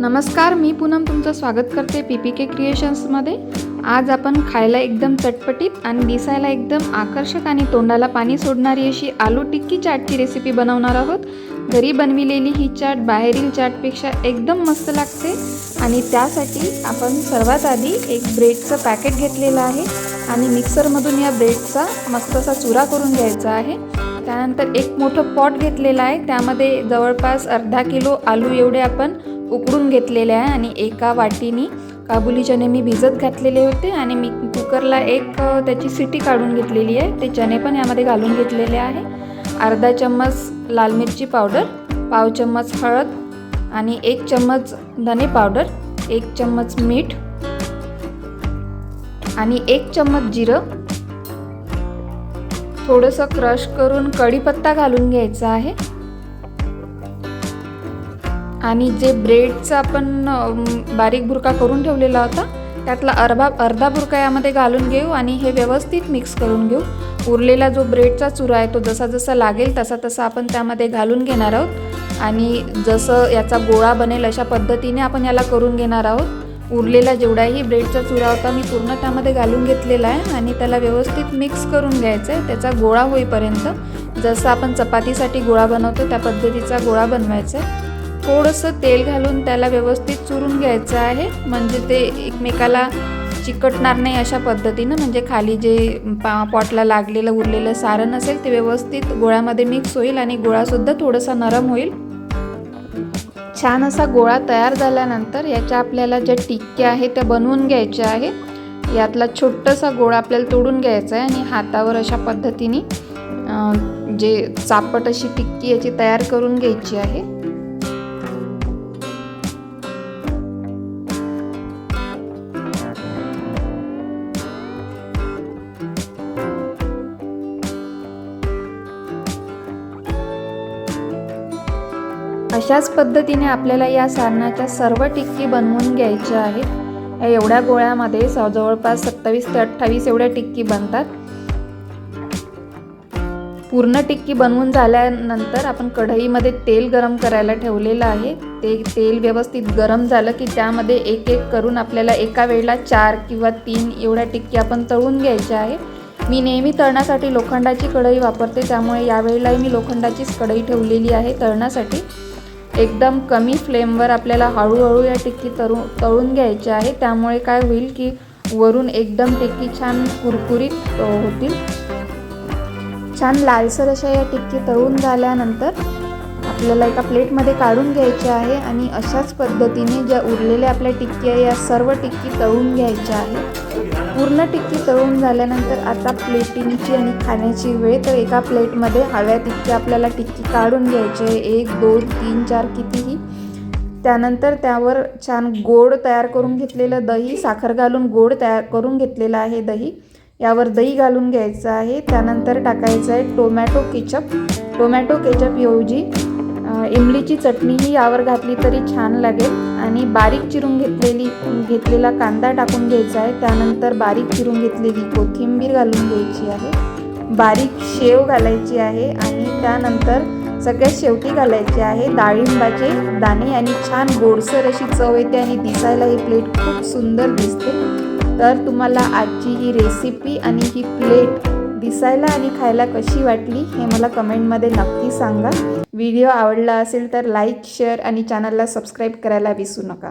नमस्कार मी पूनम तुमचं स्वागत करते पी पी के क्रिएशन्समध्ये. आज आपण खायला एकदम चटपटीत आणि दिसायला एकदम आकर्षक आणि तोंडाला पाणी सोडणारी अशी आलू टिक्की चाटची रेसिपी बनवणार आहोत. घरी बनविलेली ही चाट बाहेरील चाटपेक्षा एकदम मस्त लागते आणि त्यासाठी आपण सर्वात आधी एक ब्रेडचं पॅकेट घेतलेलं आहे आणि मिक्सरमधून या ब्रेडचा मस्त असा चुरा करून घ्यायचा आहे. त्यानंतर एक मोठं पॉट घेतलेलं आहे. त्यामध्ये जवळपास अर्धा किलो आलू एवढे आपण उकडून घेतलेले आहे आणि एका वाटीनी काबुली चणे मी भिजत घातलेले होते आणि मी कुकरला एक त्याची सिटी काढून घेतलेली आहे. ते चणे पण यामध्ये घालून घेतलेले आहे. अर्धा चम्मच लाल मिरची पावडर पाव चम्मच हळद आणि एक चम्मच धने पावडर एक चम्मच मीठ आणि एक चम्मच जिरं. थोडंसं क्रश करून कढीपत्ता घालून घ्यायचा आहे. आणि जे ब्रेडचा आपण बारीक बुरका करून ठेवलेला होता त्यातला अर्धा अर्धा बुरका यामध्ये घालून घेऊ आणि हे व्यवस्थित मिक्स करून घेऊ. उरलेला जो ब्रेडचा चुरा आहे तो जसा जसा लागेल तसा तसा आपण त्यामध्ये घालून घेणार आहोत. आणि जसं याचा गोळा बनेल अशा पद्धतीने आपण याला करून घेणार आहोत. उरलेला जेवढाही ब्रेडचा चुरा होता मी पूर्ण त्यामध्ये घालून घेतलेला आहे आणि त्याला व्यवस्थित मिक्स करून घ्यायचं आहे. त्याचा गोळा होईपर्यंत जसं आपण चपातीसाठी गोळा बनवतो त्या पद्धतीचा गोळा बनवायचा आहे. थोडंसं तेल घालून त्याला व्यवस्थित चुरून घ्यायचं आहे. म्हणजे ते एकमेकाला चिकटणार नाही अशा पद्धतीनं. म्हणजे खाली जे पा पॉटला लागलेलं उरलेलं सारण असेल ते व्यवस्थित गोळ्यामध्ये मिक्स होईल आणि गोळासुद्धा थोडासा नरम होईल. छान असा गोळा तयार झाल्यानंतर याच्या आपल्याला ज्या टिक्क्या आहेत त्या बनवून घ्यायच्या आहे यातला छोटासा गोळा आपल्याला तोडून घ्यायचा आहे आणि हातावर अशा पद्धतीने जे चापट अशी टिक्की याची तयार करून घ्यायची आहे. अशाच पद्धतीने आपल्याला या सारणाच्या सर्व टिक्की बनवून घ्यायच्या आहेत. या एवढ्या गोळ्यामध्ये जवळपास सत्तावीस ते अठ्ठावीस एवढ्या टिक्की बनतात. पूर्ण टिक्की बनवून झाल्यानंतर आपण कढईमध्ये तेल गरम करायला ठेवलेलं आहे. ते तेल व्यवस्थित गरम झालं की त्यामध्ये एक एक करून आपल्याला एका वेळेला चार किंवा तीन एवढ्या टिक्की आपण तळून घ्यायच्या आहे मी नेहमी तळण्यासाठी लोखंडाची कढई वापरते त्यामुळे यावेळेलाही मी लोखंडाचीच कढई ठेवलेली आहे तळण्यासाठी. एकदम कमी फ्लेमवर आपल्याला हळूहळू या टिक्की तरू तळून घ्यायच्या आहे त्यामुळे काय होईल की वरून एकदम टिक्की छान कुरकुरीत होतील. छान लालसर अशा या टिक्की तळून झाल्यानंतर आपल्याला एका प्लेटमध्ये काढून घ्यायचे आहे आणि अशाच पद्धतीने ज्या उरलेल्या आपल्या टिक्की आहे या सर्व टिक्की तळून घ्यायच्या आहे पूर्ण टिक्की तळून झाल्यानंतर आता प्लेटिंगची आणि खाण्याची वेळ तर एका प्लेटमध्ये हव्या तितकी आपल्याला टिक्की काढून घ्यायची आहे. एक दोन तीन चार कितीही. त्यानंतर त्यावर छान गोड तयार करून घेतलेलं दही साखर घालून गोड तयार करून घेतलेलं आहे दही. यावर दही घालून घ्यायचं आहे. त्यानंतर टाकायचं आहे टोमॅटो केचप. टोमॅटो केचपऐवजी इमलीची चटणीही यावर घातली तरी छान लागेल. आणि बारीक चिरून घेतलेली घेतलेला कांदा टाकून घ्यायचा आहे. त्यानंतर बारीक चिरून घेतलेली कोथिंबीर घालून घ्यायची आहे. बारीक शेव घालायची आहे. आणि त्यानंतर सगळ्यात शेवटी घालायची आहे डाळिंबाचे दाणे. आणि छान गोडसर अशी चव येते आणि दिसायला ही प्लेट खूप सुंदर दिसते. तर तुम्हाला आजची ही रेसिपी आणि ही प्लेट दिसायला आणि खायला कशी वाटली हे मला कमेंटमध्ये नक्की सांगा. व्हिडिओ आवडला असेल तर लाईक शेअर आणि चॅनलला सबस्क्राईब करायला विसरू नका.